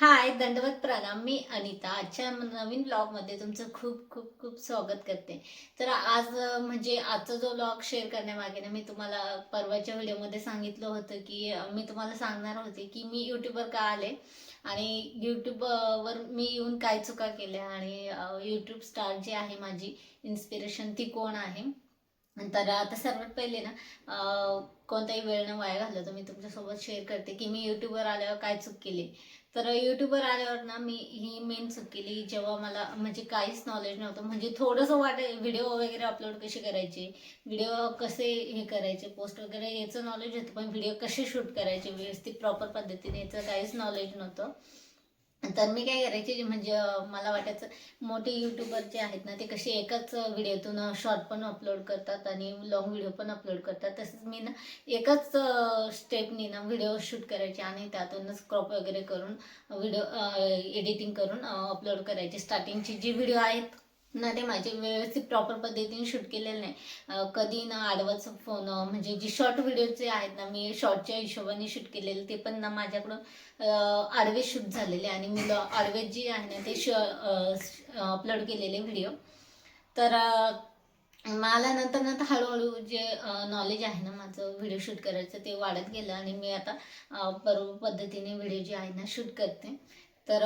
हाय दंडवत प्रणाम. मी अनिता. आजच्या नवीन ब्लॉगमध्ये तुमचं खूप खूप खूप स्वागत करते. तर आज म्हणजे आजचा जो ब्लॉग शेअर करण्यामागे ना मी तुम्हाला परवाच्या व्हिडिओमध्ये सांगितलं होतं की मी तुम्हाला सांगणार होते की मी यूट्यूबवर का आले आणि यूट्यूबवर मी येऊन काय चुका केल्या आणि यूट्यूब स्टार जी आहे माझी इन्स्पिरेशन ती कोण आहे? तर आता सर्वात पहिले ना कोणताही वेळ न वाया घालवतो मी तुमच्यासोबत शेअर करते की मी यूट्यूबवर आल्यावर काय चूक केली. तर युट्यूबवर आल्यावर ना मी ही मेन चूक केली जेव्हा मला म्हणजे काहीच नॉलेज नव्हतं. म्हणजे थोडंसं वाटे व्हिडिओ वगैरे अपलोड कसे करायचे? व्हिडिओ कसे हे करायचे? पोस्ट वगैरे याचं नॉलेज होतं पण व्हिडिओ कसे शूट करायचे? व्यवस्थित प्रॉपर पद्धतीने याचं काहीच नॉलेज नव्हतं. तर मी काय करायचे म्हणजे मला वाटायचं मोठे युट्यूबर जे आहेत ना ते कसे एकाच व्हिडिओतून शॉर्ट पण अपलोड करतात आणि लॉंग व्हिडिओ पण अपलोड करतात. तसंच मी ना एकाच स्टेपनी ना व्हिडिओ शूट करायचे आणि त्यातूनच क्रॉप वगैरे करून व्हिडिओ एडिटिंग करून अपलोड करायचे. स्टार्टिंगचे जे व्हिडिओ आहेत ना ते माझे व्यवस्थित प्रॉपर पद्धतीने शूट केलेलं नाही. कधी ना आडवाच फोन म्हणजे जे शॉर्ट व्हिडिओ जे आहेत ना मी शॉर्टच्या हिशोबाने शूट केलेले ते पण ना माझ्याकडून आडवे शूट झालेले आणि मी आडवे जे आहे ना ते श अपलोड केलेले व्हिडिओ तर मला नंतर नंतर हळूहळू जे नॉलेज आहे ना माझं व्हिडिओ शूट करायचं ते वाढत गेलं आणि मी आता बरोबर पद्धतीने व्हिडिओ जे आहे ना शूट करते. तर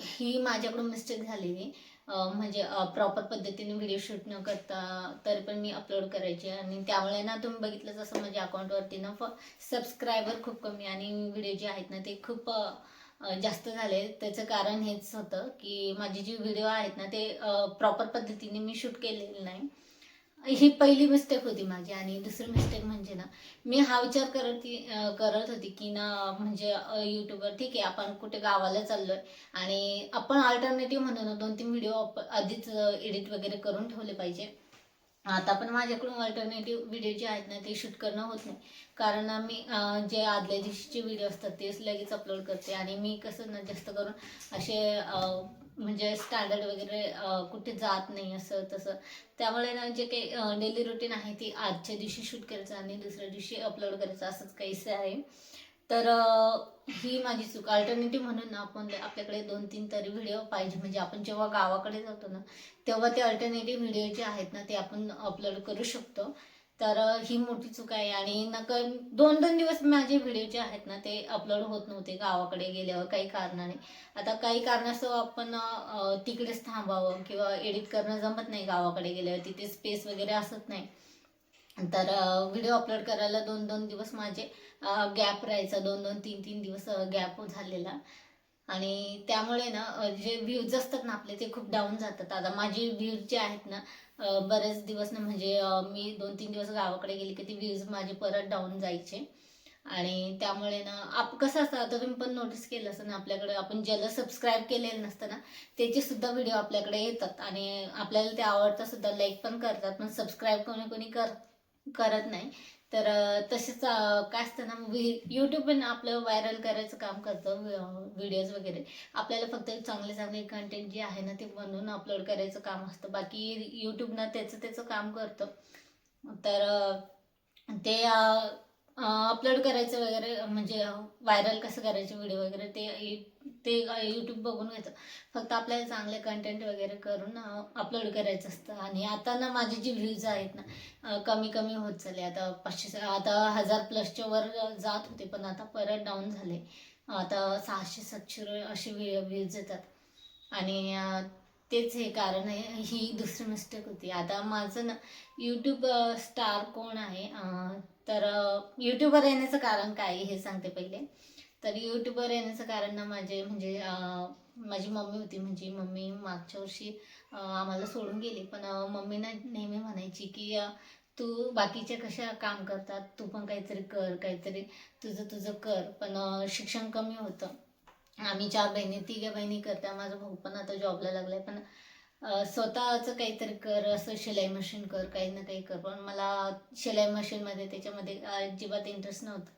ही माझ्याकडून मिस्टेक झालेली. आहे म्हणजे प्रॉपर पद्धतीने व्हिडिओ शूट न करता तरी पण मी अपलोड करायचे. आणि त्यामुळे ना तुम्ही बघितलं जसं माझ्या म्हणजे अकाउंटवरती ना सबस्क्रायबर खूप कमी आणि व्हिडिओ जे आहेत ना ते खूप जास्त झाले. त्याचं कारण हेच होतं की माझे जे व्हिडिओ आहेत ना ते प्रॉपर पद्धतीने मी शूट केलेले नाही. ही पहिली मिस्टेक होती माझी आणि दुसरी मिस्टेक म्हणजे ना मी हा विचार करत करत होती की ना म्हणजे यूट्यूबवर ठीक आहे आपण कुठे गावाला चाललोय आणि आपण अल्टरनेटिव्ह म्हणून ना दोन तीन व्हिडिओ आधीच एडिट वगैरे करून ठेवले पाहिजे. आता पण माझ्याकडून अल्टरनेटिव्ह व्हिडिओ जे आहेत ना ते शूट करणं होत नाही. कारण मी जे आदल्या दिवशीचे व्हिडिओ असतात तेच लगेच अपलोड करते आणि मी कसं ना जास्त करून असे म्हणजे स्टँडर्ड वगैरे कुठे जात नाही असं तसं. त्यामुळे ना जे काही डेली रुटीन आहे ती आजच्या दिवशी शूट करायचं आणि दुसऱ्या दिवशी अपलोड करायचं असंच काहीसं आहे. तर ही माझी चूक. अल्टरनेटिव्ह म्हणून ना आपण आपल्याकडे दोन तीन तरी व्हिडिओ पाहिजे. म्हणजे आपण जेव्हा गावाकडे जातो ना तेव्हा ते अल्टरनेटिव्ह व्हिडिओ जे आहेत ना ते आपण अपलोड करू शकतो. तर ही मोठी चूक आहे आणि नक दोन दोन दिवस माझे व्हिडिओ जे आहेत ना ते अपलोड होत नव्हते गावाकडे गेल्यावर काही कारणाने. आता काही कारणास्तव आपण तिकडेच थांबावं किंवा एडिट करणं जमत नाही गावाकडे गेल्यावर तिथे स्पेस वगैरे असत नाही. तर व्हिडिओ अपलोड करायला दोन दोन दिवस माझे गॅप राहायचा दोन दोन तीन तीन दिवस गॅप झालेला. आणि त्यामुळे ना जे व्ह्यूज असतात ना आपले ते खूप डाऊन जातात. आता माझे व्ह्यूज जे आहेत ना बरेच दिवस ना म्हणजे मी दोन तीन दिवस गावाकडे गेले की ते व्ह्यूज माझे परत डाऊन जायचे. आणि त्यामुळे ना आप कसं असतं आता तुम्ही पण नोटीस केलं असतं ना आपल्याकडे आपण ज्याला सबस्क्राईब केलेलं नसतं ना त्याचे सुद्धा व्हिडिओ आपल्याकडे येतात. आणि आपल्याला ते आवडतात सुद्धा लाईक पण करतात पण सबस्क्राईब कोणी कोणी कर करत नाही. तर तसेच काय असतं ना यूट्यूब पण आपलं व्हायरल करायचं काम करतं व्हिडिओज वगैरे. आपल्याला फक्त चांगले चांगले कंटेंट जे आहे ना ते बनवून अपलोड करायचं काम असतं. बाकी यूट्यूब ना त्याचं त्याचं काम करतं. तर ते अपलोड करायचं वगैरे म्हणजे व्हायरल कसं करायचे व्हिडिओ वगैरे ते ते यूट्यूब बघून घ्यायचं. फक्त आपल्याला चांगले कंटेंट वगैरे करून अपलोड करायचं असतं. आणि आता ना माझे जे व्ह्यूज आहेत ना कमी कमी होत चालले. आता पाचशे आता हजार प्लसच्या वर जात होते पण आता परत डाऊन झाले. आता सहाशे सातशे असे व्ह्यूज येतात. आणि तेच हे कारण आहे ही दुसरी मिस्टेक होती. आता माझं ना यूट्यूब स्टार कोण आहे? तर यूट्यूबवर येण्याचं कारण काय आहे हे सांगते पहिले. तर यूट्यूबवर येण्याचं कारण ना माझे म्हणजे माझी मम्मी होती. म्हणजे मम्मी मागच्या वर्षी आम्हाला सोडून गेली. पण मम्मीना मम्मी ना नेहमी म्हणायची की तू बाकीचे कशा काम करतात? तू पण काहीतरी कर काहीतरी तुझं तुझं कर. पण शिक्षण कमी होतं. आम्ही चार बहिणी तिघ्या बहिणी करत्या माझा भाऊ पण आता जॉबला लागलाय. पण स्वतःचं काहीतरी कर असं शिलाई मशीन कर काही ना काही कर. पण मला शिलाई मशीनमध्ये त्याच्यामध्ये अजिबात इंटरेस्ट नव्हता.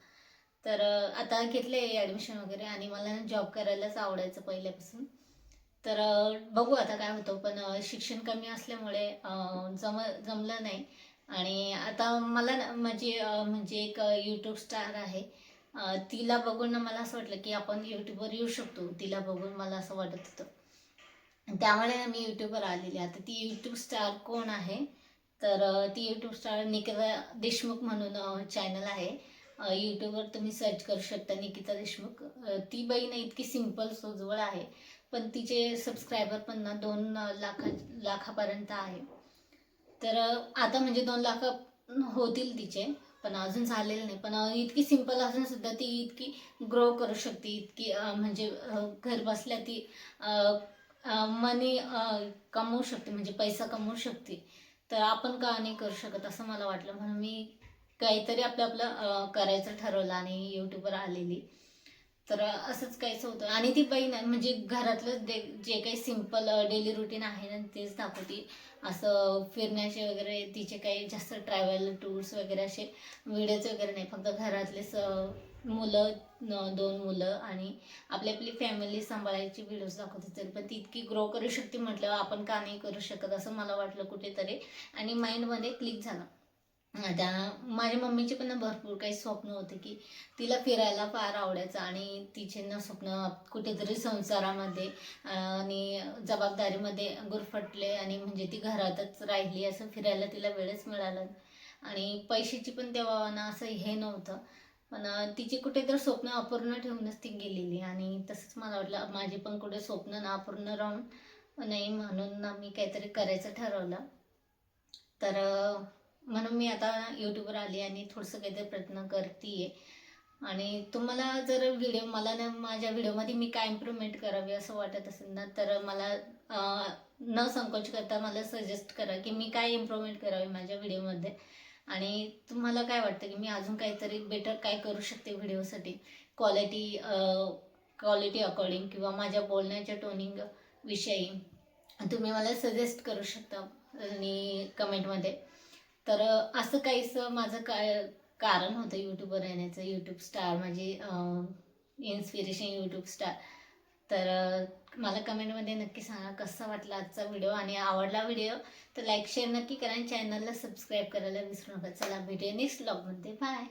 तर आता घेतले ॲडमिशन वगैरे आणि मला जॉब करायलाच आवडायचं पहिल्यापासून. तर बघू आता काय होतं. पण शिक्षण कमी असल्यामुळे जम जमलं नाही. आणि आता मला ना म्हणजे, माझी म्हणजे एक यूट्यूब स्टार आहे. तिला बघून ना मला असं वाटलं की आपण यूट्यूबवर येऊ शकतो. तिला बघून मला असं वाटत होतं. त्यामुळे ना मी यूट्यूबवर आलेली. आता ती यूट्यूब स्टार कोण आहे? तर ती यूट्यूब स्टार निकिता देशमुख म्हणून चॅनल आहे. यूट्यूबवर तुम्ही सर्च करू शकता निकिता देशमुख. ती बाई ना इतकी सिंपल सोजवळ आहे. पण तिचे सबस्क्रायबर पण ना दोन लाखा लाखापर्यंत आहे. तर आता म्हणजे दोन लाख होतील तिचे. पण अजून झालेलं नाही. पण इतकी सिंपल असून सुद्धा ती इतकी ग्रो करू शकते. इतकी म्हणजे घर बसल्या ती मनी कमवू शकते. म्हणजे पैसा कमवू शकते. तर आपण का नाही करू शकत असं मला वाटलं. म्हणून मी काहीतरी आपलं आपलं करायचं ठरवलं आणि यूट्यूबवर आलेली. तर असंच काहीच होतं. आणि ती बाई ना म्हणजे घरातलं जे जे काही सिंपल डेली रुटीन आहे ना तेच दाखवते. असं फिरण्याचे वगैरे तिचे काही जास्त ट्रॅव्हल टूर्स वगैरे असे व्हिडिओज वगैरे नाही. फक्त घरातले स मुलं दोन मुलं आणि आपली आपली फॅमिली सांभाळायची व्हिडिओज दाखवते. तरी पण ती इतकी ग्रो करू शकते म्हटलं आपण का नाही करू शकत असं मला वाटलं कुठेतरी. आणि माइंडमध्ये क्लिक झालं. आता माझ्या मम्मीचे पण ना भरपूर काही स्वप्न होते की तिला फिरायला फार आवडायचं आणि तिचे ना स्वप्न कुठेतरी संसारामध्ये आणि जबाबदारीमध्ये गुरफटले आणि म्हणजे ती घरातच राहिली असं फिरायला तिला वेळच मिळाला आणि पैशाची पण तेव्हा ना असं हे नव्हतं. पण तिची कुठेतरी स्वप्न अपूर्ण ठेवूनच ती गेलेली आणि तसंच मला वाटलं माझे पण कुठे स्वप्न ना अपूर्ण राहून नाही म्हणून ना मी काहीतरी करायचं ठरवलं. तर म्हणून मी आता यूट्यूबवर आली आणि थोडंसं काहीतरी प्रयत्न करते आणि तुम्हाला जर व्हिडिओ मला ना माझ्या व्हिडिओमध्ये मी काय इम्प्रूव्हमेंट करावी असं वाटत असेल ना तर मला न संकोच करता मला सजेस्ट करा की मी काय इम्प्रूव्हमेंट करावी माझ्या व्हिडिओमध्ये आणि तुम्हाला काय वाटतं की मी अजून काहीतरी बेटर काय करू शकते व्हिडिओसाठी क्वालिटी क्वालिटी अकॉर्डिंग किंवा माझ्या बोलण्याच्या टोनिंग विषयी. तुम्ही मला सजेस्ट करू शकता आणि कमेंटमध्ये तर असं काहीसं माझं काय कारण होतं यूट्यूबवर येण्याचं यूट्यूब स्टार माझी इन्स्पिरेशन यूट्यूब स्टार तर मला कमेंटमध्ये नक्की सांगा कसा वाटला आजचा व्हिडिओ आणि आवडला व्हिडिओ तर लाईक शेअर नक्की करा आणि चॅनलला सबस्क्राईब करायला विसरू नका. चला व्हिडिओ नेक्स्ट ब्लॉगमध्ये बाय